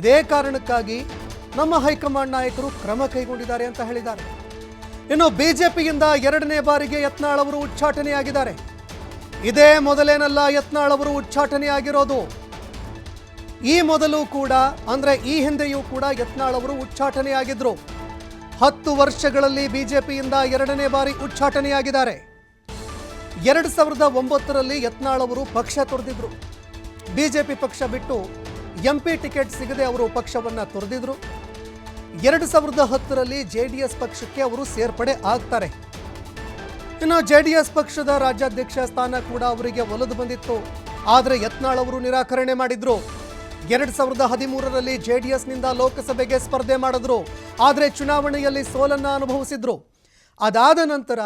ಇದೇ ಕಾರಣಕ್ಕಾಗಿ ನಮ್ಮ ಹೈಕಮಾಂಡ್ ನಾಯಕರು ಕ್ರಮ ಕೈಗೊಂಡಿದ್ದಾರೆ ಅಂತ ಹೇಳಿದ್ದಾರೆ. ಇನ್ನು ಬಿಜೆಪಿಯಿಂದ ಎರಡನೇ ಬಾರಿಗೆ ಯತ್ನಾಳ್ ಅವರು ಉಚ್ಚಾಟನೆಯಾಗಿದ್ದಾರೆ. ಇದೇ ಮೊದಲೇನಲ್ಲ ಯತ್ನಾಳ್ ಅವರು ಉಚ್ಚಾಟನೆಯಾಗಿರೋದು. ಈ ಮೊದಲು ಕೂಡ, ಅಂದ್ರೆ ಈ ಹಿಂದೆಯೂ ಕೂಡ ಯತ್ನಾಳ್ ಅವರು ಉಚ್ಚಾಟನೆಯಾಗಿದ್ರು. ಹತ್ತು ವರ್ಷಗಳಲ್ಲಿ ಬಿಜೆಪಿಯಿಂದ ಎರಡನೇ ಬಾರಿ ಉಚ್ಚಾಟನೆಯಾಗಿದ್ದಾರೆ. ಎರಡು ಸಾವಿರದ ಒಂಬತ್ತರಲ್ಲಿ ಯತ್ನಾಳ್ ಅವರು ಪಕ್ಷ ತೊರೆದಿದ್ರು. ಬಿಜೆಪಿ ಪಕ್ಷ ಬಿಟ್ಟು ಎಂಪಿ ಟಿಕೆಟ್ ಸಿಗದೆ ಅವರು ಪಕ್ಷವನ್ನ ತೊರೆದಿದ್ರು. ಎರಡು ಸಾವಿರದ ಹತ್ತರಲ್ಲಿ ಜೆ ಡಿ ಎಸ್ ಪಕ್ಷಕ್ಕೆ ಅವರು ಸೇರ್ಪಡೆ ಆಗ್ತಾರೆ. ಇನ್ನು ಜೆ ಡಿ ಎಸ್ ಪಕ್ಷದ ರಾಜ್ಯಾಧ್ಯಕ್ಷ ಸ್ಥಾನ ಕೂಡ ಅವರಿಗೆ ಒಲಿದು ಬಂದಿತ್ತು. ಆದರೆ ಯತ್ನಾಳ್ ಅವರು ನಿರಾಕರಣೆ ಮಾಡಿದ್ರು. ಎರಡು ಸಾವಿರದ ಹದಿಮೂರರಲ್ಲಿ ಜೆ ಡಿ ಎಸ್ನಿಂದ ಲೋಕಸಭೆಗೆ ಸ್ಪರ್ಧೆ ಮಾಡಿದ್ರು. ಆದರೆ ಚುನಾವಣೆಯಲ್ಲಿ ಸೋಲನ್ನು ಅನುಭವಿಸಿದ್ರು. ಅದಾದ ನಂತರ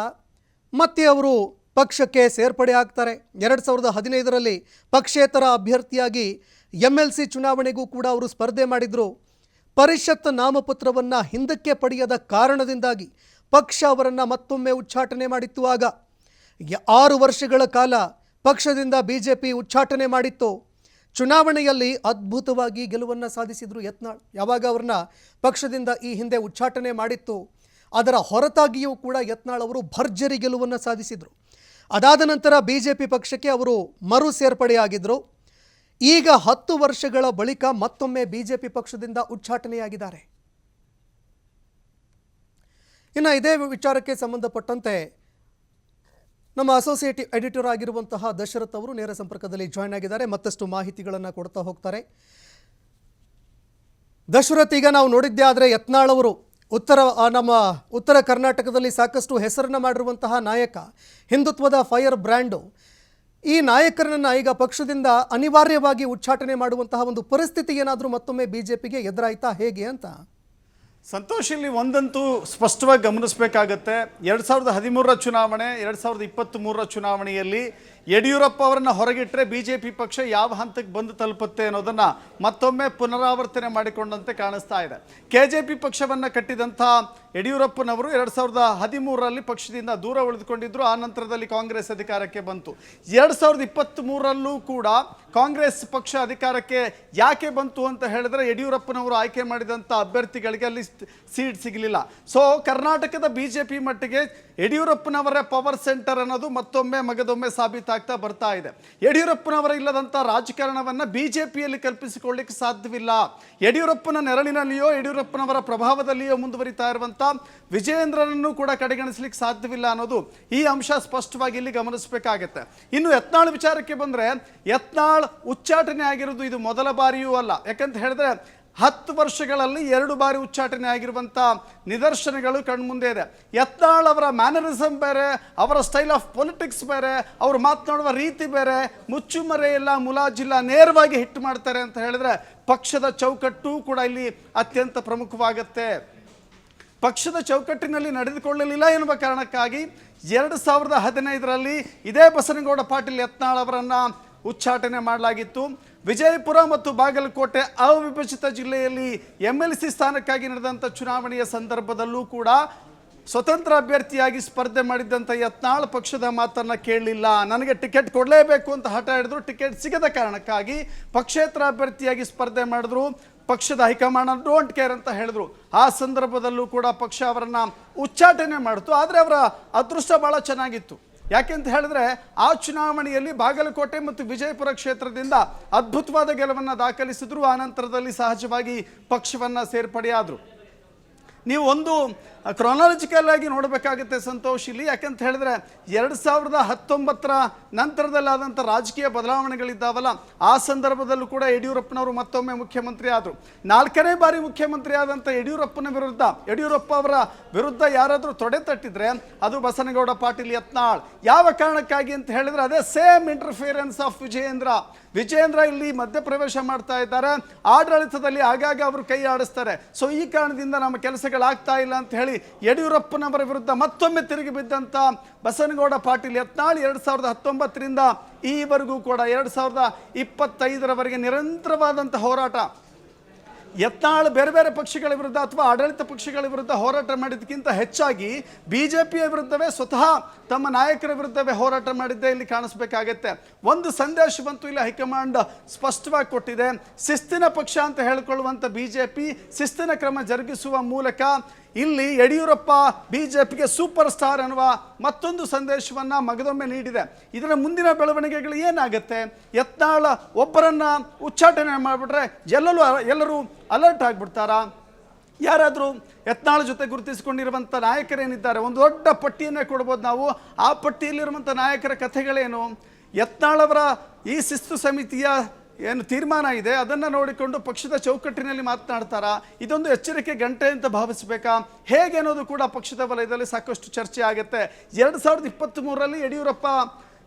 ಮತ್ತೆ ಅವರು ಪಕ್ಷಕ್ಕೆ ಸೇರ್ಪಡೆ ಆಗ್ತಾರೆ. ಎರಡು ಸಾವಿರದ ಹದಿನೈದರಲ್ಲಿ ಪಕ್ಷೇತರ ಅಭ್ಯರ್ಥಿಯಾಗಿ ಎಂ ಎಲ್ ಸಿ ಚುನಾವಣೆಗೂ ಕೂಡ ಅವರು ಸ್ಪರ್ಧೆ ಮಾಡಿದರು. ಪರಿಷತ್ ನಾಮಪತ್ರವನ್ನು ಹಿಂದಕ್ಕೆ ಪಡೆಯದ ಕಾರಣದಿಂದಾಗಿ ಪಕ್ಷ ಅವರನ್ನು ಮತ್ತೊಮ್ಮೆ ಉಚ್ಚಾಟನೆ ಮಾಡಿತ್ತು ಆಗ. ಆರು ವರ್ಷಗಳ ಕಾಲ ಪಕ್ಷದಿಂದ ಬಿ ಜೆ ಪಿ ಉಚ್ಚಾಟನೆ ಮಾಡಿತ್ತು. ಚುನಾವಣೆಯಲ್ಲಿ ಅದ್ಭುತವಾಗಿ ಗೆಲುವನ್ನು ಸಾಧಿಸಿದರು ಯತ್ನಾಳ್. ಯಾವಾಗ ಅವ್ರನ್ನ ಪಕ್ಷದಿಂದ ಈ ಹಿಂದೆ ಉಚ್ಚಾಟನೆ ಮಾಡಿತ್ತು. ಅದರ ಹೊರತಾಗಿಯೂ ಕೂಡ ಯತ್ನಾಳ್ ಅವರು ಭರ್ಜರಿ ಗೆಲುವನ್ನು ಸಾಧಿಸಿದರು. ಅದಾದ ನಂತರ ಬಿಜೆಪಿ ಪಕ್ಷಕ್ಕೆ ಅವರು ಮರು ಸೇರ್ಪಡೆಯಾಗಿದ್ದರು ಈಗ ಹತ್ತು ವರ್ಷಗಳ ಬಳಿಕ ಮತ್ತೊಮ್ಮೆ ಬಿಜೆಪಿ ಪಕ್ಷದಿಂದ ಉಚ್ಚಾಟನೆಯಾಗಿದ್ದಾರೆ. ಇನ್ನು ಇದೇ ವಿಚಾರಕ್ಕೆ ಸಂಬಂಧಪಟ್ಟಂತೆ ನಮ್ಮ ಅಸೋಸಿಯೇಟ್ ಎಡಿಟರ್ ಆಗಿರುವಂತಹ ದಶರಥ್ ಅವರು ನೇರ ಸಂಪರ್ಕದಲ್ಲಿ ಜಾಯ್ನ್ ಆಗಿದ್ದಾರೆ. ಮತ್ತಷ್ಟು ಮಾಹಿತಿಗಳನ್ನು ಕೊಡ್ತಾ ಹೋಗ್ತಾರೆ. ದಶರಥ್, ಈಗ ನಾವು ನೋಡಿದ್ದೆ ಆದರೆ ಯತ್ನಾಳ್ ಅವರು ಉತ್ತರ ನಮ್ಮ ಉತ್ತರ ಕರ್ನಾಟಕದಲ್ಲಿ ಸಾಕಷ್ಟು ಹೆಸರನ್ನು ಮಾಡಿರುವಂತಹ ನಾಯಕ, ಹಿಂದುತ್ವದ ಫೈರ್ ಬ್ರ್ಯಾಂಡು ಈ ನಾಯಕರನ್ನ ಈಗ ಪಕ್ಷದಿಂದ ಅನಿವಾರ್ಯವಾಗಿ ಉಚ್ಚಾಟನೆ ಮಾಡುವಂತಹ ಒಂದು ಪರಿಸ್ಥಿತಿ ಏನಾದರೂ ಮತ್ತೊಮ್ಮೆ ಬಿಜೆಪಿಗೆ ಎದುರಾಯ್ತಾ ಹೇಗೆ ಅಂತ? ಸಂತೋಷ್, ಇಲ್ಲಿ ಒಂದಂತೂ ಸ್ಪಷ್ಟವಾಗಿ ಗಮನಿಸಬೇಕಾಗತ್ತೆ. ಎರಡು ಸಾವಿರದ ಹದಿಮೂರರ ಚುನಾವಣೆ, ಎರಡು ಸಾವಿರದ ಇಪ್ಪತ್ತ್ ಮೂರರ ಚುನಾವಣೆಯಲ್ಲಿ ಯಡಿಯೂರಪ್ಪ ಅವರನ್ನು ಹೊರಗಿಟ್ಟರೆ ಬಿ ಜೆ ಪಿ ಪಕ್ಷ ಯಾವ ಹಂತಕ್ಕೆ ಬಂದು ತಲುಪುತ್ತೆ ಅನ್ನೋದನ್ನ ಮತ್ತೊಮ್ಮೆ ಪುನರಾವರ್ತನೆ ಮಾಡಿಕೊಂಡಂತೆ ಕಾಣಿಸ್ತಾ ಇದೆ. ಕೆ ಜೆ ಪಿ ಪಕ್ಷವನ್ನು ಕಟ್ಟಿದಂಥ ಯಡಿಯೂರಪ್ಪನವರು ಎರಡು ಸಾವಿರದ ಹದಿಮೂರರಲ್ಲಿ ಪಕ್ಷದಿಂದ ದೂರ ಉಳಿದುಕೊಂಡಿದ್ದರು ಆ ನಂತರದಲ್ಲಿ ಕಾಂಗ್ರೆಸ್ ಅಧಿಕಾರಕ್ಕೆ ಬಂತು. ಎರಡು ಸಾವಿರದ ಇಪ್ಪತ್ತ್ ಮೂರರಲ್ಲೂ ಕೂಡ ಕಾಂಗ್ರೆಸ್ ಪಕ್ಷ ಅಧಿಕಾರಕ್ಕೆ ಯಾಕೆ ಬಂತು ಅಂತ ಹೇಳಿದ್ರೆ ಯಡಿಯೂರಪ್ಪನವರು ಆಯ್ಕೆ ಮಾಡಿದಂಥ ಅಭ್ಯರ್ಥಿಗಳಿಗೆ ಅಲ್ಲಿ ಸೀಟ್ ಸಿಗಲಿಲ್ಲ. ಸೊ ಕರ್ನಾಟಕದ ಬಿ ಜೆ ಪಿ ಮಟ್ಟಿಗೆ ಯಡಿಯೂರಪ್ಪನವರ ಪವರ್ ಸೆಂಟರ್ ಅನ್ನೋದು ಮತ್ತೊಮ್ಮೆ ಮಗದೊಮ್ಮೆ ಸಾಬೀತಾಗ್ತಾ ಬರ್ತಾ ಇದೆ. ಯಡಿಯೂರಪ್ಪನವರ ಇಲ್ಲದಂಥ ರಾಜಕಾರಣವನ್ನು ಬಿ ಜೆ ಪಿಯಲ್ಲಿ ಕಲ್ಪಿಸಿಕೊಳ್ಳಿಕ್ಕೆ ಸಾಧ್ಯವಿಲ್ಲ. ಯಡಿಯೂರಪ್ಪನ ನೆರಳಿನಲ್ಲಿಯೋ, ಯಡಿಯೂರಪ್ಪನವರ ಪ್ರಭಾವದಲ್ಲಿಯೋ ಮುಂದುವರಿತಾ ಇರುವಂಥ ವಿಜಯೇಂದ್ರನನ್ನು ಕೂಡ ಕಡೆಗಣಿಸಲಿಕ್ಕೆ ಸಾಧ್ಯವಿಲ್ಲ ಅನ್ನೋದು ಈ ಅಂಶ ಸ್ಪಷ್ಟವಾಗಿ ಇಲ್ಲಿ ಗಮನಿಸಬೇಕಾಗತ್ತೆ. ಇನ್ನು ಯತ್ನಾಳ್ ವಿಚಾರಕ್ಕೆ ಬಂದರೆ, ಯತ್ನಾಳ್ ಉಚ್ಚಾಟನೆ ಆಗಿರೋದು ಇದು ಮೊದಲ ಬಾರಿಯೂ ಅಲ್ಲ. ಯಾಕಂತ ಹೇಳಿದ್ರೆ, ಹತ್ತು ವರ್ಷಗಳಲ್ಲಿ ಎರಡು ಬಾರಿ ಉಚ್ಚಾಟನೆ ಆಗಿರುವಂಥ ನಿದರ್ಶನಗಳು ಕಣ್ಮುಂದೆ ಇದೆ. ಯತ್ನಾಳ್ ಅವರ ಮ್ಯಾನರಿಸಮ್ ಬೇರೆ, ಅವರ ಸ್ಟೈಲ್ ಆಫ್ ಪೊಲಿಟಿಕ್ಸ್ ಬೇರೆ, ಅವರು ಮಾತನಾಡುವ ರೀತಿ ಬೇರೆ ಮುಚ್ಚುಮರೆ ಇಲ್ಲ ಮುಲಾಜಿಲ್ಲ ನೇರವಾಗಿ ಹಿಟ್ಟು ಮಾಡ್ತಾರೆ ಅಂತ ಹೇಳಿದ್ರೆ ಪಕ್ಷದ ಚೌಕಟ್ಟು ಕೂಡ ಇಲ್ಲಿ ಅತ್ಯಂತ ಪ್ರಮುಖವಾಗತ್ತೆ. ಪಕ್ಷದ ಚೌಕಟ್ಟಿನಲ್ಲಿ ನಡೆದುಕೊಳ್ಳಲಿಲ್ಲ ಎನ್ನುವ ಕಾರಣಕ್ಕಾಗಿ ಎರಡು ಸಾವಿರದ ಹದಿನೈದರಲ್ಲಿ ಇದೇ ಬಸನಗೌಡ ಪಾಟೀಲ್ ಯತ್ನಾಳ್ ಅವರನ್ನು ಉಚ್ಚಾಟನೆ ಮಾಡಲಾಗಿತ್ತು. ವಿಜಯಪುರ ಮತ್ತು ಬಾಗಲಕೋಟೆ ಅವಿಭಜಿತ ಜಿಲ್ಲೆಯಲ್ಲಿ ಎಂ ಎಲ್ ಸಿ ಸ್ಥಾನಕ್ಕಾಗಿ ನಡೆದಂಥ ಚುನಾವಣೆಯ ಸಂದರ್ಭದಲ್ಲೂ ಕೂಡ ಸ್ವತಂತ್ರ ಅಭ್ಯರ್ಥಿಯಾಗಿ ಸ್ಪರ್ಧೆ ಮಾಡಿದ್ದಂಥ ಯತ್ನಾಳ್ ಪಕ್ಷದ ಮಾತನ್ನು ಕೇಳಲಿಲ್ಲ. ನನಗೆ ಟಿಕೆಟ್ ಕೊಡಲೇಬೇಕು ಅಂತ ಹಠ ಹಿಡಿದ್ರು. ಟಿಕೆಟ್ ಸಿಗದ ಕಾರಣಕ್ಕಾಗಿ ಪಕ್ಷೇತರ ಅಭ್ಯರ್ಥಿಯಾಗಿ ಸ್ಪರ್ಧೆ ಮಾಡಿದ್ರು. ಪಕ್ಷದ ಹೈಕಮಾಂಡ್ ಡೋಂಟ್ ಕೇರ್ ಅಂತ ಹೇಳಿದ್ರು. ಆ ಸಂದರ್ಭದಲ್ಲೂ ಕೂಡ ಪಕ್ಷ ಅವರನ್ನು ಉಚ್ಚಾಟನೆ ಮಾಡಿತು. ಆದರೆ ಅವರ ಅದೃಷ್ಟ ಭಾಳ ಚೆನ್ನಾಗಿತ್ತು. ಯಾಕೆಂತ ಹೇಳಿದ್ರೆ ಆ ಚುನಾವಣೆಯಲ್ಲಿ ಬಾಗಲಕೋಟೆ ಮತ್ತು ವಿಜಯಪುರ ಕ್ಷೇತ್ರದಿಂದ ಅದ್ಭುತವಾದ ಗೆಲುವನ್ನು ದಾಖಲಿಸಿದ್ರು. ಆ ನಂತರದಲ್ಲಿ ಸಹಜವಾಗಿ ಪಕ್ಷವನ್ನು ಸೇರ್ಪಡೆಯಾದರು. ನೀವು ಒಂದು ಕ್ರೊನಾಲಜಿಕಲ್ ಆಗಿ ನೋಡಬೇಕಾಗುತ್ತೆ ಸಂತೋಷ್ ಇಲ್ಲಿ. ಯಾಕಂತ ಹೇಳಿದ್ರೆ ಎರಡು ಸಾವಿರದ ಹತ್ತೊಂಬತ್ತರ ನಂತರದಲ್ಲಾದಂಥ ರಾಜಕೀಯ ಬದಲಾವಣೆಗಳಿದ್ದಾವಲ್ಲ, ಆ ಸಂದರ್ಭದಲ್ಲೂ ಕೂಡ ಯಡಿಯೂರಪ್ಪನವರು ಮತ್ತೊಮ್ಮೆ ಮುಖ್ಯಮಂತ್ರಿ ಆದರು. ನಾಲ್ಕನೇ ಬಾರಿ ಮುಖ್ಯಮಂತ್ರಿ ಆದಂಥ ಯಡಿಯೂರಪ್ಪನ ವಿರುದ್ಧ, ಯಡಿಯೂರಪ್ಪ ಅವರ ವಿರುದ್ಧ ಯಾರಾದರೂ ತೊಡೆ ತಟ್ಟಿದ್ರೆ ಅದು ಬಸನಗೌಡ ಪಾಟೀಲ್ ಯತ್ನಾಳ್. ಯಾವ ಕಾರಣಕ್ಕಾಗಿ ಅಂತ ಹೇಳಿದ್ರೆ ಅದೇ same interference of Vijayendra. Vijayendra ಇಲ್ಲಿ ಮಧ್ಯಪ್ರವೇಶ ಮಾಡ್ತಾ ಇದ್ದಾರೆ. ಆಡಳಿತದಲ್ಲಿ ಆಗಾಗ ಅವರು ಕೈ ಆಡಿಸ್ತಾರೆ. ಸೊ ಈ ಕಾರಣದಿಂದ ನಮ್ಮ ಕೆಲಸಗಳಾಗ್ತಾ ಇಲ್ಲ ಅಂತ ಹೇಳಿ ಯಡಿಯೂರಪ್ಪನವರ ವಿರುದ್ಧ ಮತ್ತೊಮ್ಮೆ ತಿರುಗಿ ಬಿದ್ದಂಥ ಬಸನಗೌಡ ಪಾಟೀಲ್ ಯತ್ನಾಳ್ ಎರಡು ಸಾವಿರದ ಹತ್ತೊಂಬತ್ತರಿಂದ ಈವರೆಗೂ ಕೂಡ ಎರಡು ಸಾವಿರದ ಇಪ್ಪತ್ತೈದರವರೆಗೆ ನಿರಂತರವಾದಂಥ ಹೋರಾಟ ಯತ್ನಾಳ್ ಬೇರೆ ಬೇರೆ ಪಕ್ಷಗಳ ವಿರುದ್ಧ ಅಥವಾ ಆಡಳಿತ ಪಕ್ಷಗಳ ವಿರುದ್ಧ ಹೋರಾಟ ಮಾಡಿದ್ದಕ್ಕಿಂತ ಹೆಚ್ಚಾಗಿ ಬಿ ಜೆ ಪಿಯ ವಿರುದ್ಧವೇ ಸ್ವತಃ ತಮ್ಮ ನಾಯಕರ ವಿರುದ್ಧವೇ ಹೋರಾಟ ಮಾಡಿದ್ದೇ ಇಲ್ಲಿ ಕಾಣಿಸ್ಬೇಕಾಗತ್ತೆ. ಒಂದು ಸಂದೇಶವಂತೂ ಇಲ್ಲಿ ಹೈಕಮಾಂಡ್ ಸ್ಪಷ್ಟವಾಗಿ ಕೊಟ್ಟಿದೆ. ಶಿಸ್ತಿನ ಪಕ್ಷ ಅಂತ ಹೇಳಿಕೊಳ್ಳುವಂಥ ಪಿ ಶಿಸ್ತಿನ ಕ್ರಮ ಜರುಗಿಸುವ ಮೂಲಕ ಇಲ್ಲಿ ಯಡಿಯೂರಪ್ಪ ಬಿಜೆಪಿಗೆ ಸೂಪರ್ ಸ್ಟಾರ್ ಅನ್ನುವ ಮತ್ತೊಂದು ಸಂದೇಶವನ್ನ ಮಗದೊಮ್ಮೆ ನೀಡಿದೆ. ಇದರ ಮುಂದಿನ ಬೆಳವಣಿಗೆಗಳು ಏನಾಗುತ್ತೆ? ಯತ್ನಾಳ ಒಬ್ಬರನ್ನು ಉಚ್ಚಾಟನೆ ಮಾಡಿಬಿಟ್ರೆ ಎಲ್ಲರೂ ಎಲ್ಲರೂ ಅಲರ್ಟ್ ಆಗಿಬಿಡ್ತಾರಾ? ಯಾರಾದರೂ ಯತ್ನಾಳ ಜೊತೆ ಗುರುತಿಸಿಕೊಂಡಿರುವಂಥ ನಾಯಕರೇನಿದ್ದಾರೆ? ಒಂದು ದೊಡ್ಡ ಪಟ್ಟಿಯನ್ನೇ ಕೊಡ್ಬೋದು ನಾವು. ಆ ಪಟ್ಟಿಯಲ್ಲಿರುವಂಥ ನಾಯಕರ ಕಥೆಗಳೇನು? ಯತ್ನಾಳವರ ಈ ಶಿಸ್ತು ಸಮಿತಿಯ ಏನು ತೀರ್ಮಾನ ಇದೆ, ಅದನ್ನು ನೋಡಿಕೊಂಡು ಪಕ್ಷದ ಚೌಕಟ್ಟಿನಲ್ಲಿ ಮಾತನಾಡ್ತಾರಾ? ಇದೊಂದು ಎಚ್ಚರಿಕೆ ಗಂಟೆ ಅಂತ ಭಾವಿಸಬೇಕಾ? ಹೇಗೆ ಅನ್ನೋದು ಕೂಡ ಪಕ್ಷದ ವಲಯದಲ್ಲಿ ಸಾಕಷ್ಟು ಚರ್ಚೆ ಆಗುತ್ತೆ. ಎರಡು ಸಾವಿರದ ಇಪ್ಪತ್ತ್ ಮೂರರಲ್ಲಿ ಯಡಿಯೂರಪ್ಪ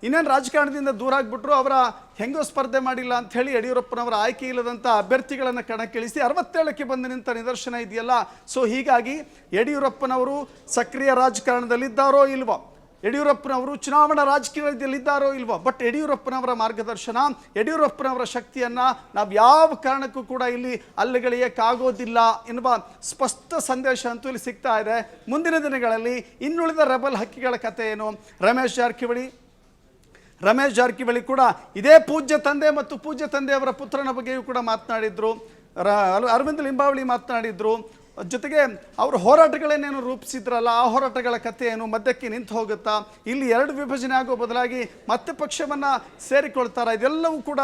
ಇನ್ನೇನು ರಾಜಕಾರಣದಿಂದ ದೂರ ಆಗಿಬಿಟ್ರು, ಅವರ ಹೆಂಗೋ ಸ್ಪರ್ಧೆ ಮಾಡಿಲ್ಲ ಅಂತ ಹೇಳಿ ಯಡಿಯೂರಪ್ಪನವರ ಆಯ್ಕೆ ಇಲ್ಲದಂಥ ಅಭ್ಯರ್ಥಿಗಳನ್ನು ಕಣಕ್ಕಿಳಿಸಿ ಅರವತ್ತೇಳಕ್ಕೆ ಬಂದು ನಿಂತ ನಿದರ್ಶನ ಇದೆಯಲ್ಲ? ಸೊ ಹೀಗಾಗಿ ಯಡಿಯೂರಪ್ಪನವರು ಸಕ್ರಿಯ ರಾಜಕಾರಣದಲ್ಲಿದ್ದಾರೋ ಇಲ್ವೋ? ಯಡಿಯೂರಪ್ಪನವರು ಚುನಾವಣಾ ರಾಜಕೀಯದಲ್ಲಿದ್ದಾರೋ ಇಲ್ವೋ? ಬಟ್ ಯಡಿಯೂರಪ್ಪನವರ ಮಾರ್ಗದರ್ಶನ, ಯಡಿಯೂರಪ್ಪನವರ ಶಕ್ತಿಯನ್ನು ನಾವು ಯಾವ ಕಾರಣಕ್ಕೂ ಕೂಡ ಇಲ್ಲಿ ಅಲ್ಲಿಗಳಿಯಕ್ಕಾಗೋದಿಲ್ಲ ಎನ್ನುವ ಸ್ಪಷ್ಟ ಸಂದೇಶ ಅಂತೂ ಇಲ್ಲಿ ಸಿಗ್ತಾ ಇದೆ. ಮುಂದಿನ ದಿನಗಳಲ್ಲಿ ಇನ್ನುಳಿದ ರೆಬಲ್ ಹಕ್ಕಿಗಳ ಕಥೆ ಏನು? ರಮೇಶ್ ಜಾರಕಿಹೊಳಿ. ರಮೇಶ್ ಜಾರಕಿಹೊಳಿ ಕೂಡ ಇದೇ ಪೂಜ್ಯ ತಂದೆ ಮತ್ತು ಪೂಜ್ಯ ತಂದೆಯವರ ಪುತ್ರನ ಬಗ್ಗೆಯೂ ಕೂಡ ಮಾತನಾಡಿದರು. ರ- ಅರವಿಂದ ಅರವಿಂದ್ ಲಿಂಬಾವಳಿ ಮಾತನಾಡಿದ್ರು. ಜೊತೆಗೆ ಅವರು ಹೋರಾಟಗಳನ್ನೇನು ರೂಪಿಸಿದ್ರಲ್ಲ ಆ ಹೋರಾಟಗಳ ಕಥೆ ಏನು ಮಧ್ಯಕ್ಕೆ ನಿಂತು ಹೋಗುತ್ತಾ? ಇಲ್ಲಿ ಎರಡು ವಿಭಜನೆ ಆಗೋ ಬದಲಾಗಿ ಮತ್ತೆ ಪಕ್ಷವನ್ನ ಸೇರಿಕೊಳ್ತಾರ? ಇದೆಲ್ಲವೂ ಕೂಡ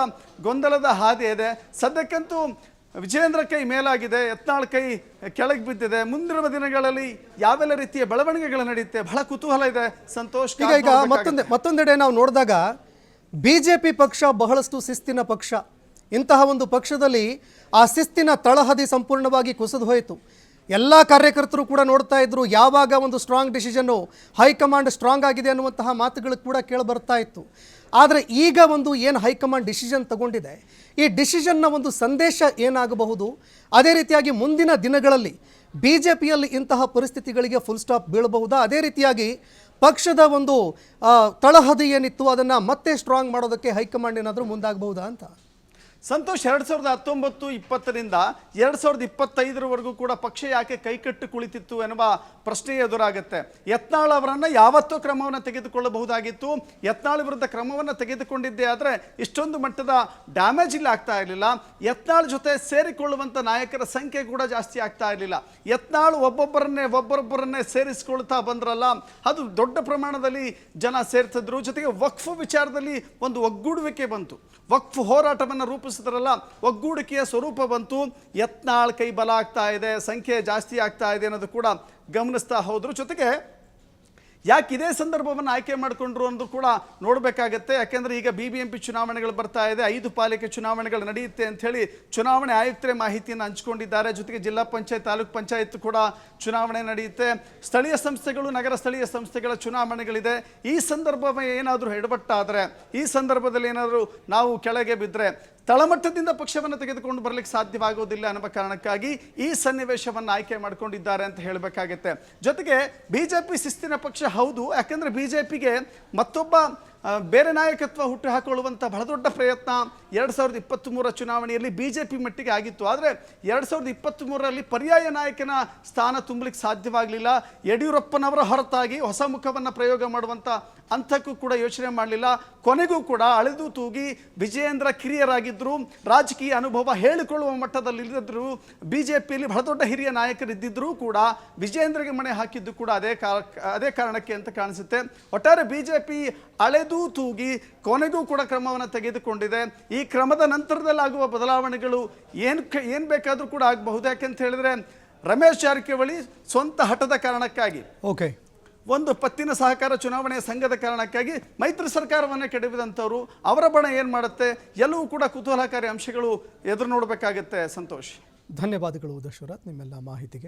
ಗೊಂದಲದ ಹಾದಿ ಇದೆ. ಸದ್ಯಕ್ಕಂತೂ ವಿಜಯೇಂದ್ರ ಕೈ ಮೇಲಾಗಿದೆ ಯತ್ನಾಳ್ ಕೈ ಕೆಳಗೆ ಬಿದ್ದಿದೆ. ಮುಂದಿನ ದಿನಗಳಲ್ಲಿ ಯಾವೆಲ್ಲ ರೀತಿಯ ಬೆಳವಣಿಗೆಗಳು ನಡೆಯುತ್ತೆ? ಬಹಳ ಕುತೂಹಲ ಇದೆ. ಸಂತೋಷ್ ಈಗ ಮತ್ತೊಂದೆ ಮತ್ತೊಂದೆಡೆ ನಾವು ನೋಡಿದಾಗ ಬಿ ಜೆ ಪಿ ಪಕ್ಷ ಬಹಳಷ್ಟು ಶಿಸ್ತಿನ ಪಕ್ಷ. ಇಂತಹ ಒಂದು ಪಕ್ಷದಲ್ಲಿ ಆ ಶಿಸ್ತಿನ ತಳಹದಿ ಸಂಪೂರ್ಣವಾಗಿ ಕುಸಿದು ಹೋಯಿತು. ಎಲ್ಲ ಕಾರ್ಯಕರ್ತರು ಕೂಡ ನೋಡ್ತಾ ಇದ್ರು, ಯಾವಾಗ ಒಂದು ಸ್ಟ್ರಾಂಗ್ ಡಿಸಿಷನ್ನು ಹೈಕಮಾಂಡ್ ಸ್ಟ್ರಾಂಗ್ ಆಗಿದೆ ಅನ್ನುವಂತಹ ಮಾತುಗಳು ಕೂಡ ಕೇಳಿಬರ್ತಾ ಇತ್ತು. ಆದರೆ ಈಗ ಒಂದು ಏನು ಹೈಕಮಾಂಡ್ ಡಿಸಿಷನ್ ತಗೊಂಡಿದೆ, ಈ ಡಿಸಿಷನ್ನ ಒಂದು ಸಂದೇಶ ಏನಾಗಬಹುದು? ಅದೇ ರೀತಿಯಾಗಿ ಮುಂದಿನ ದಿನಗಳಲ್ಲಿ ಬಿ ಜೆ ಪಿಯಲ್ಲಿ ಇಂತಹ ಪರಿಸ್ಥಿತಿಗಳಿಗೆ ಫುಲ್ ಸ್ಟಾಪ್ ಬೀಳಬಹುದಾ? ಅದೇ ರೀತಿಯಾಗಿ ಪಕ್ಷದ ಒಂದು ತಳಹದಿ ಏನಿತ್ತು ಅದನ್ನು ಮತ್ತೆ ಸ್ಟ್ರಾಂಗ್ ಮಾಡೋದಕ್ಕೆ ಹೈಕಮಾಂಡ್ ಏನಾದರೂ ಮುಂದಾಗಬಹುದಾ ಅಂತ? ಸಂತೋಷ್ ಎರಡು ಸಾವಿರದ ಹತ್ತೊಂಬತ್ತು ಇಪ್ಪತ್ತರಿಂದ ಎರಡು ಸಾವಿರದ ಇಪ್ಪತ್ತೈದರವರೆಗೂ ಕೂಡ ಪಕ್ಷ ಯಾಕೆ ಕೈಕಟ್ಟು ಕುಳಿತಿತ್ತು ಎನ್ನುವ ಪ್ರಶ್ನೆ ಎದುರಾಗುತ್ತೆ. ಯತ್ನಾಳ್ ಅವರನ್ನು ಯಾವತ್ತೂ ಕ್ರಮವನ್ನು ತೆಗೆದುಕೊಳ್ಳಬಹುದಾಗಿತ್ತು. ಯತ್ನಾಳ್ ವಿರುದ್ಧ ಕ್ರಮವನ್ನು ತೆಗೆದುಕೊಂಡಿದ್ದೇ ಆದರೆ ಇಷ್ಟೊಂದು ಮಟ್ಟದ ಡ್ಯಾಮೇಜ್ ಇಲ್ಲಿ ಆಗ್ತಾ ಇರಲಿಲ್ಲ. ಯತ್ನಾಳ್ ಜೊತೆ ಸೇರಿಕೊಳ್ಳುವಂಥ ನಾಯಕರ ಸಂಖ್ಯೆ ಕೂಡ ಜಾಸ್ತಿ ಆಗ್ತಾ ಇರಲಿಲ್ಲ. ಯತ್ನಾಳ್ ಒಬ್ಬೊಬ್ಬರನ್ನೇ ಒಬ್ಬರೊಬ್ಬರನ್ನೇ ಸೇರಿಸಿಕೊಳ್ತಾ ಬಂದ್ರಲ್ಲ, ಅದು ದೊಡ್ಡ ಪ್ರಮಾಣದಲ್ಲಿ ಜನ ಸೇರ್ತಿದ್ರು. ಜೊತೆಗೆ ವಕ್ಫ್ ವಿಚಾರದಲ್ಲಿ ಒಂದು ಒಗ್ಗೂಡುವಿಕೆ ಬಂತು. ವಕ್ಫ್ ಹೋರಾಟವನ್ನು ರೂಪಿಸಿದ್ರಲ್ಲ ಒಗ್ಗೂಡಿಕೆಯ ಸ್ವರೂಪ ಬಂತು. ಯತ್ನಾಳ್ ಕೈ ಬಲ ಆಗ್ತಾ ಇದೆ, ಸಂಖ್ಯೆ ಜಾಸ್ತಿ ಆಗ್ತಾ ಇದೆ ಅನ್ನೋದು ಕೂಡ ಗಮನಿಸ್ತಾ ಹೋದ್ರು. ಜೊತೆಗೆ ಯಾಕೆ ಇದೇ ಸಂದರ್ಭವನ್ನು ಆಯ್ಕೆ ಮಾಡಿಕೊಂಡ್ರು ಅನ್ನೋದು ಕೂಡ ನೋಡಬೇಕಾಗತ್ತೆ. ಯಾಕೆಂದ್ರೆ ಈಗ ಬಿ ಬಿ ಎಂ ಪಿ ಚುನಾವಣೆಗಳು ಬರ್ತಾ ಇದೆ, ಐದು ಪಾಲಿಕೆ ಚುನಾವಣೆಗಳು ನಡೆಯುತ್ತೆ ಅಂತ ಹೇಳಿ ಚುನಾವಣೆ ಆಯುಕ್ತರೇ ಮಾಹಿತಿಯನ್ನು ಹಂಚಿಕೊಂಡಿದ್ದಾರೆ. ಜೊತೆಗೆ ಜಿಲ್ಲಾ ಪಂಚಾಯತ್, ತಾಲೂಕ್ ಪಂಚಾಯತ್ ಕೂಡ ಚುನಾವಣೆ ನಡೆಯುತ್ತೆ. ಸ್ಥಳೀಯ ಸಂಸ್ಥೆಗಳು, ನಗರ ಸ್ಥಳೀಯ ಸಂಸ್ಥೆಗಳ ಚುನಾವಣೆಗಳಿದೆ. ಈ ಸಂದರ್ಭ ಏನಾದರೂ ಎಡವಟ್ಟಾದರೆ ಈ ಸಂದರ್ಭದಲ್ಲಿ ಏನಾದರೂ ನಾವು ಕೆಳಗೆ ಬಿದ್ದರೆ ತಳಮಟ್ಟದಿಂದ ಪಕ್ಷವನ್ನು ತೆಗೆದುಕೊಂಡು ಬರಲಿಕ್ಕೆ ಸಾಧ್ಯವಾಗುವುದಿಲ್ಲ ಅನ್ನುವ ಕಾರಣಕ್ಕಾಗಿ ಈ ಸನ್ನಿವೇಶವನ್ನು ಆಯ್ಕೆ ಮಾಡಿಕೊಂಡಿದ್ದಾರೆ ಅಂತ ಹೇಳಬೇಕಾಗತ್ತೆ. ಜೊತೆಗೆ ಬಿಜೆಪಿ ಶಿಸ್ತಿನ ಪಕ್ಷ ಹೌದು ಯಾಕಂದ್ರೆ ಬಿಜೆಪಿಗೆ ಮತ್ತೊಬ್ಬ ಆ, ಬೇರೆ ನಾಯಕತ್ವ ಹುಟ್ಟು ಹಾಕೊಳ್ಳುವಂಥ ಬಹಳ ದೊಡ್ಡ ಪ್ರಯತ್ನ ಎರಡು ಸಾವಿರದ ಇಪ್ಪತ್ತ್ ಮೂರರ ಚುನಾವಣೆಯಲ್ಲಿ ಬಿ ಜೆ ಪಿ ಮಟ್ಟಿಗೆ ಆಗಿತ್ತು. ಆದರೆ ಎರಡು ಸಾವಿರದ ಇಪ್ಪತ್ತ್ ಮೂರರಲ್ಲಿ ಪರ್ಯಾಯ ನಾಯಕನ ಸ್ಥಾನ ತುಂಬಲಿಕ್ಕೆ ಸಾಧ್ಯವಾಗಲಿಲ್ಲ. ಯಡಿಯೂರಪ್ಪನವರ ಹೊರತಾಗಿ ಹೊಸ ಮುಖವನ್ನು ಪ್ರಯೋಗ ಮಾಡುವಂಥ ಅಂಥಕ್ಕೂ ಕೂಡ ಯೋಚನೆ ಮಾಡಲಿಲ್ಲ. ಕೊನೆಗೂ ಕೂಡ ಅಳೆದು ತೂಗಿ ವಿಜಯೇಂದ್ರ ಕಿರಿಯರಾಗಿದ್ದರು ರಾಜಕೀಯ ಅನುಭವ ಹೇಳಿಕೊಳ್ಳುವ ಮಟ್ಟದಲ್ಲಿ ಇಲ್ಲದಿದ್ದರು ಬಿ ಜೆ ಪಿಯಲ್ಲಿ ಬಹಳ ದೊಡ್ಡ ಹಿರಿಯ ನಾಯಕರಿದ್ದಿದ್ದರೂ ಕೂಡ ವಿಜಯೇಂದ್ರಗೆ ಮಣೆ ಹಾಕಿದ್ದು ಕೂಡ ಅದೇ ಕಾರ ಅದೇ ಕಾರಣಕ್ಕೆ ಅಂತ ಕಾಣಿಸುತ್ತೆ. ಒಟ್ಟಾರೆ ಬಿ ಜೆ ಪಿ ಅಳೆದು ತೂಗಿ ಕೊನೆಗೂ ಕೂಡ ಕ್ರಮವನ್ನು ತೆಗೆದುಕೊಂಡಿದೆ. ಈ ಕ್ರಮದ ನಂತರದಲ್ಲಿ ಆಗುವ ಬದಲಾವಣೆಗಳು ಏನು ಏನು ಬೇಕಾದರೂ ಕೂಡ ಆಗಬಹುದು. ಯಾಕೆಂತ ಹೇಳಿದ್ರೆ ರಮೇಶ್ ಜಾರಕಿಹೊಳಿ ಸ್ವಂತ ಹಠದ ಕಾರಣಕ್ಕಾಗಿ ಓಕೆ. ಒಂದು ಪತ್ತಿನ ಸಹಕಾರ ಚುನಾವಣೆಯ ಸಂಘದ ಕಾರಣಕ್ಕಾಗಿ ಮೈತ್ರಿ ಸರ್ಕಾರವನ್ನೇ ಕೆಡವಿದಂಥವ್ರು ಅವರ ಬಣ ಏನು ಮಾಡುತ್ತೆ ಎಲ್ಲವೂ ಕೂಡ ಕುತೂಹಲಕಾರಿ ಅಂಶಗಳು ಎದುರು ನೋಡಬೇಕಾಗತ್ತೆ. ಸಂತೋಷ್. ಧನ್ಯವಾದಗಳು ದಶರಥ್ ನಿಮ್ಮೆಲ್ಲ ಮಾಹಿತಿಗೆ.